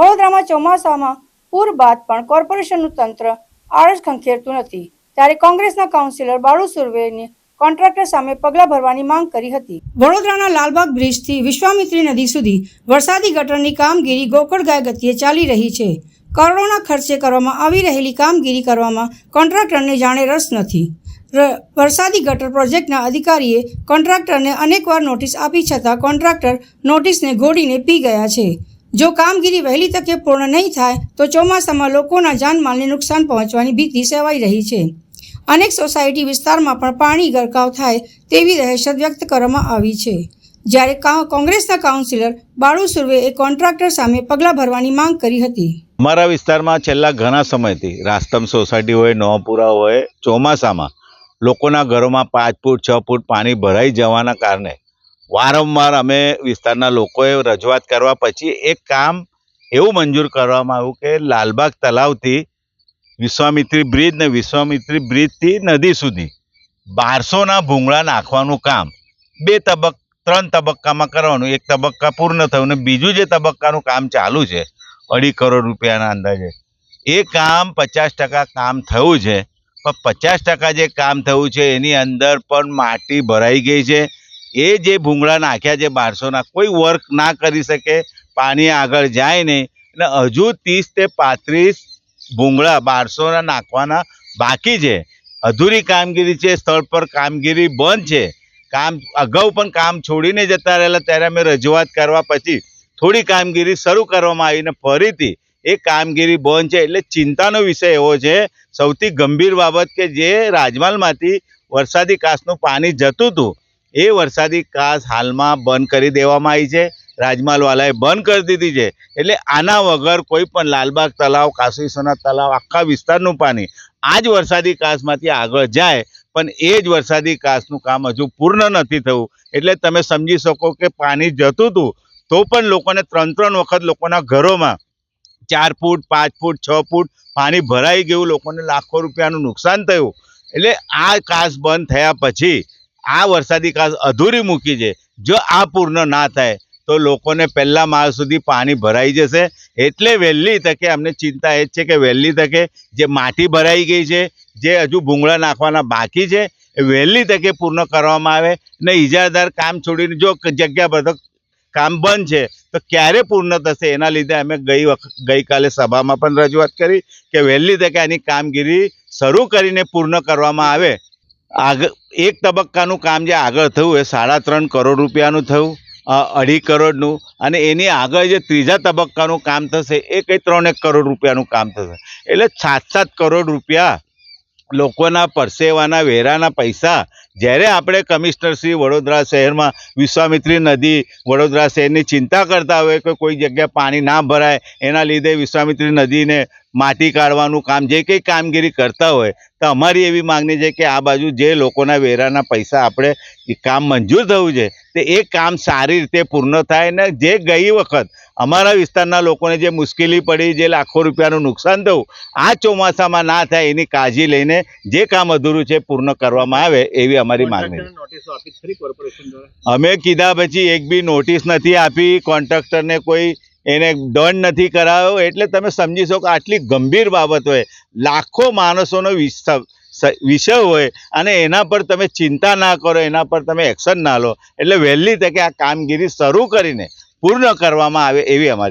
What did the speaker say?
વડોદરામાં ચોમાસામાં પૂર બાદ પણ કોર્પોરેશનનું તંત્ર આળસ ખંખેરતું નથી. ત્યારે કોંગ્રેસના કાઉન્સિલર બાળુ સુરવેની કોન્ટ્રાક્ટર સામે પગલાં ભરવાની માંગ કરી હતી. વડોદરાના લાલબાગ બ્રિજથી વિશ્વામિત્રી નદી સુધી વરસાદી ગટરની કામગીરી ગોકળગાય ગતિએ ચાલી રહી છે. કરોડોના ખર્ચે કરવામાં આવી રહેલી કામગીરી કરવામાં કોન્ટ્રાક્ટરને જાણે રસ નથી. વરસાદી ગટર પ્રોજેક્ટના અધિકારીએ કોન્ટ્રાક્ટરને અનેકવાર નોટિસ આપી છતાં કોન્ટ્રાક્ટર નોટિસને ઘોડીને પી ગયા છે. જો કામગીરી વહેલી તકે પૂર્ણ નહીં થાય, તો ચોમાસામાં લોકોના જાનમાલને નુકસાન પહોંચવાની ભીતિ સેવાઈ રહી છે. અનેક સોસાયટી વિસ્તારમાં પણ પાણી ગરકાવ થાય તેવી દહેશત વ્યક્ત કરવામાં આવી છે. જ્યારે કોંગ્રેસના કાઉન્સિલર બાળુ સુર્વેએ કોન્ટ્રાક્ટર સામે પગલાં ભરવાની માંગ કરી હતી. અમારા વિસ્તારમાં છેલ્લા ઘણા સમયથી રાસ્તમ સોસાયટી હોય નોપુરા હોય, ચોમાસામાં લોકોના ઘરોમાં પાંચ ફૂટ, છ ફૂટ પાણી ભરાઈ જવાના કારણે વારંવાર અમે વિસ્તારના લોકોએ રજૂઆત કરવા પછી એક કામ એવું મંજૂર કરવામાં આવ્યું કે લાલબાગ તલાવથી વિશ્વામિત્રી બ્રિજ ને વિશ્વામિત્રી બ્રિજથી નદી સુધી બારસોના ભૂંગળા નાખવાનું કામ. બે તબક, ત્રણ તબક્કામાં કરવાનું, એક તબક્કા પૂર્ણ થયું ને બીજું જે તબક્કાનું કામ ચાલુ છે, અઢી કરોડ રૂપિયાના અંદાજે. એ કામ પચાસ ટકા કામ થયું છે, પણ પચાસ ટકા જે કામ થયું છે, એની અંદર પણ માટી ભરાઈ ગઈ છે એ જે ભૂંગળા નાખ્યા છે બારસોના, કોઈ વર્ક ના કરી શકે, પાણી આગળ જાય નહીં. અને હજુ ત્રીસ તે પાંત્રીસ ભૂંગળા બારસોના નાખવાના બાકી છે. અધૂરી કામગીરી છે, સ્થળ પર કામગીરી બંધ છે. કામ, અગાઉ પણ કામ છોડીને જતા રહેલા, ત્યારે અમે રજૂઆત કરવા પછી થોડી કામગીરી શરૂ કરવામાં આવીને ફરીથી એ કામગીરી બંધ છે. એટલે ચિંતાનો વિષય એવો છે, સૌથી ગંભીર બાબત કે જે રાજમાલમાંથી વરસાદી કાસનું પાણી જતું હતું. એ વરસાદી કાસ હાલમાં બંધ કરી દેવામાં આવી છે. રાજમાલવાલાએ બંધ કરી દીધી છે. એટલે આના વગર કોઈ પણ લાલબાગ તલાવ કાશીસોના તલાવ આખા વિસ્તારનું પાણી આ જ વરસાદી કાસમાંથી આગળ જાય, પણ એ જ વરસાદી કાસનું કામ હજુ પૂર્ણ નથી થયું. એટલે તમે સમજી શકો કે પાણી જતું હતું, તો પણ લોકોને ત્રણ ત્રણ વખત લોકોના ઘરોમાં ચાર ફૂટ, પાંચ ફૂટ, છ ફૂટ પાણી ભરાઈ ગયું, લોકોને લાખો રૂપિયાનું નુકસાન થયું. એટલે આ કાસ બંધ થયા પછી આ વરસાદી કાસ અધૂરી મૂકી છે. જો આ પૂર્ણ ના થાય, તો લોકોને પહેલા માળ સુધી પાણી ભરાઈ જશે. એટલે વહેલી તકે અમને ચિંતા એ જ છે કે વહેલી તકે જે માટી ભરાઈ ગઈ છે, જે હજુ ભૂંગળા નાખવાના બાકી છે, એ વહેલી તકે પૂર્ણ કરવામાં આવે. ને ઇજાદાર કામ છોડીને જો જગ્યા બધો કામ બંધ છે, તો ક્યારે પૂર્ણ થશે? એના લીધે અમે ગઈ ગઈકાલે સભામાં પણ રજૂઆત કરી કે વહેલી તકે આની કામગીરી શરૂ કરીને પૂર્ણ કરવામાં આવે. આગળ એક તબક્કાનું કામ જે આગળ થયું એ સાડા ત્રણ કરોડ રૂપિયાનું થયું અઢી કરોડનું. અને એની આગળ જે ત્રીજા તબક્કાનું કામ થશે એ કંઈ ત્રણેક કરોડ રૂપિયાનું કામ થશે. એટલે સાત સાત કરોડ રૂપિયા લોકોના પરસેવાના વેરાના પૈસા જ્યારે આપણે કમિશનર શ્રી વડોદરા શહેરમાં વિશ્વામિત્રી નદી વડોદરા શહેરની ચિંતા કરતા હોય કે કોઈ જગ્યાએ પાણી ના ભરાય, એના લીધે વિશ્વામિત્રી નદીને માટી કાઢવાનું કામ, જે કંઈ કામગીરી કરતા હોય, તો અમારી એવી માંગણી છે કે આ બાજુ જે લોકોના વેરાના પૈસા આપણે કામ મંજૂર થયું છે તે એ કામ સારી રીતે પૂર્ણ થાય ને જે ગઈ વખત અમારા વિસ્તારના લોકોને જે મુશ્કેલી પડી જે લાખો રૂપિયાનું નુકસાન થયું આ ચોમાસામાં ના થાય એની કાળજી લઈને જે કામ અધૂરું છે પૂર્ણ કરવામાં આવે એવી અમારી માંગણી અમે કીધા પછી એક બી નોટિસ નથી આપી કોન્ટ્રાક્ટરને કોઈ એને દંડ નથી કરાયો એટલે તમે સમજી શકો આટલી ગંભીર બાબત હોય લાખો માણસોનો વિષય હોય અને એના પર તમે ચિંતા ના કરો એના પર તમે એક્શન ના લો એટલે વહેલી તકે આ કામગીરી શરૂ કરીને પૂર્ણ કરવામાં આવે એવી અમારી